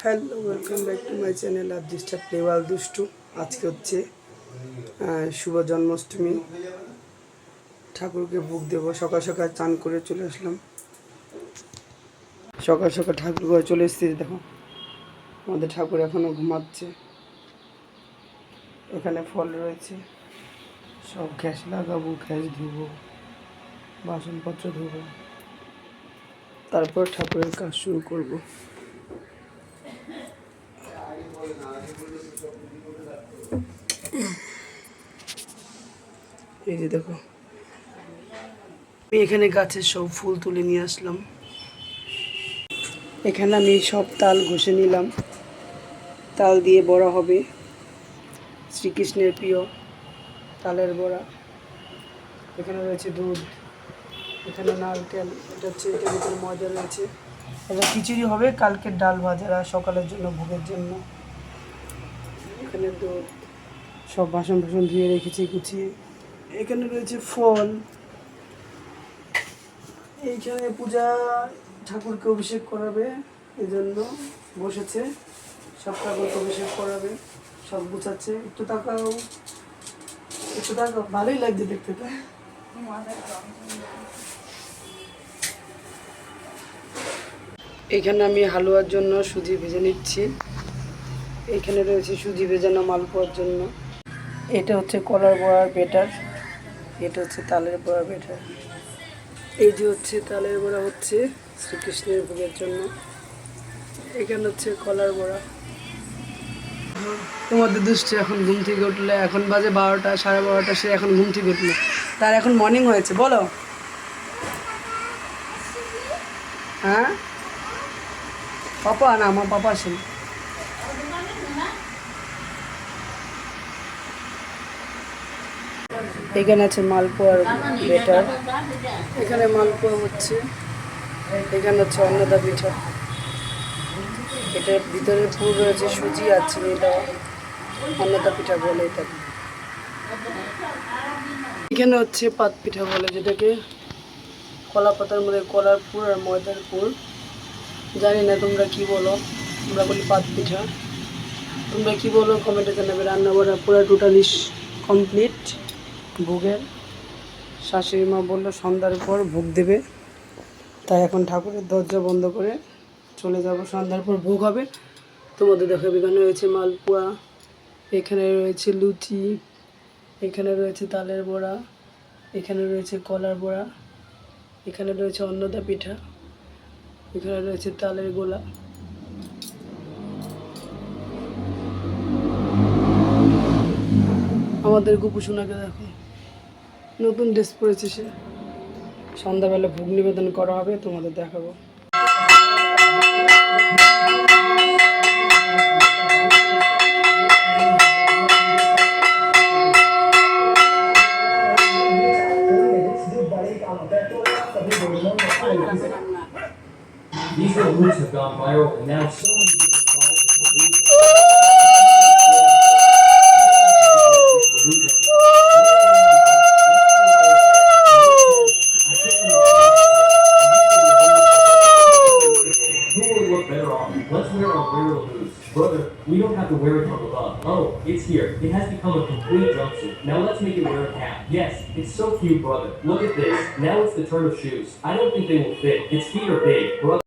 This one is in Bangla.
Hello welcome back to my channel আর ডিস্টার প্লেওয়াল দুষ্টু আজকে হচ্ছে শুভ জন্মাষ্টমী। ঠাকুরকে ভোগ দেবো। সকাল সকাল চান করে চলে আসলাম। সকাল সকাল ঠাকুর ঘরে চলে এসেছি দেখো। আমাদের ঠাকুর এখনও ঘুমাচ্ছে। এখানে ফল রয়েছে। সব গ্যাস লাগাবো, গ্যাস ধুবো, বাসনপত্র ধুবো। তারপর ঠাকুরের কাজ শুরু করব। এই যে দেখো। আমি এখানে গাছের সব ফুল তুলে নিয়ে আসলাম। এখানে আমি সব তাল ঘষে নিলাম। তাল দিয়ে বড়া হবে। শ্রীকৃষ্ণের প্রিয় তালের বড়া। এখানে রয়েছে দুধ। এখানে নারকেল। এটা হচ্ছে এটার ভিতরে মজা রয়েছে। এটা খিচুড়ি হবে কালকের ডাল ভাজা আর সকালের জন্য ভোগের জন্য। এখানে দুধ সব বাসন বাসন ধুয়ে রেখেছি, গুছিয়ে। এখানে রয়েছে ফল। এইখানে পূজা ঠাকুরকে অভিষেক করাবে এই জন্য বসেছে। সব ঠাকুরকে অভিষেক করাবে, সব গুছাচ্ছে। একটু তাকাও একটু তাকাও, ভালোই লাগছে দেখতে, তাই এখানে আমি হালুয়ার জন্য সুজি ভেজে নিচ্ছি। এখানে রয়েছে সুজি ভেজানো মালপোয়ার জন্য। এটা হচ্ছে কলার বড়ার বেটার এটা হচ্ছে তালের বড়া বেটার এই যে হচ্ছে তালের বড়া হচ্ছে শ্রীকৃষ্ণের ভোগের জন্য। এখানে হচ্ছে কলার বড়া। তোমাদের দুষ্টু এখন ঘুম থেকে উঠলে এখন বাজে বারোটা সাড়ে বারোটা সে এখন ঘুম থেকে উঠল। তার এখন মর্নিং হয়েছে বলো। হ্যাঁ? পাপা না আমার পাপা আসেন। এখানে আছে মালপোয়ার বেটার। এখানে মালপোয়া হচ্ছে এখানে হচ্ছে অন্নদা পিঠা। এটার ভিতরে পুর রয়েছে সুজি চিনি দেওয়া। অন্নদা পিঠা বলে এটাকে। এখানে হচ্ছে পাত পিঠা বলে যেটাকে। কলা পাতার মধ্যে কলার পুর আর ময়দার পুর। জানি না তোমরা কি বলো, আমরা বলি পাত পিঠা। তোমরা কি বলো, কমেন্টে জানাবে। রান্না বান্না পুরো টোটালি কমপ্লিট ভোগের। শাশুড়ি মা বলল, সন্ধ্যার পর ভোগ দেবে। তাই এখন ঠাকুরের দরজা বন্ধ করে চলে যাব। সন্ধ্যার পর ভোগ হবে। তোমাদের দেখো, এখানে রয়েছে মালপোয়া, এখানে রয়েছে লুচি, এখানে রয়েছে তালের বড়া, এখানে রয়েছে কলার বড়া, এখানে রয়েছে অন্নদা পিঠা, এখানে রয়েছে তালের গোলা। আমাদের গোপুসোনাকে দেখো। নতুন ড্রেস পরেছে সে সন্ধ্যাবেলা ভোগ নিবেদন করা হবে তোমাদের দেখাবো These little moves have gone viral, and now so many different products will lose. Brother, we don't have to wear it from above. Oh, it's here. It has become a complete jumpsuit. Now let's make it wear a cap. Yes, it's so cute, brother. Look at this. Now it's the turn of shoes. I don't think they will fit. Its feet are big. Brother.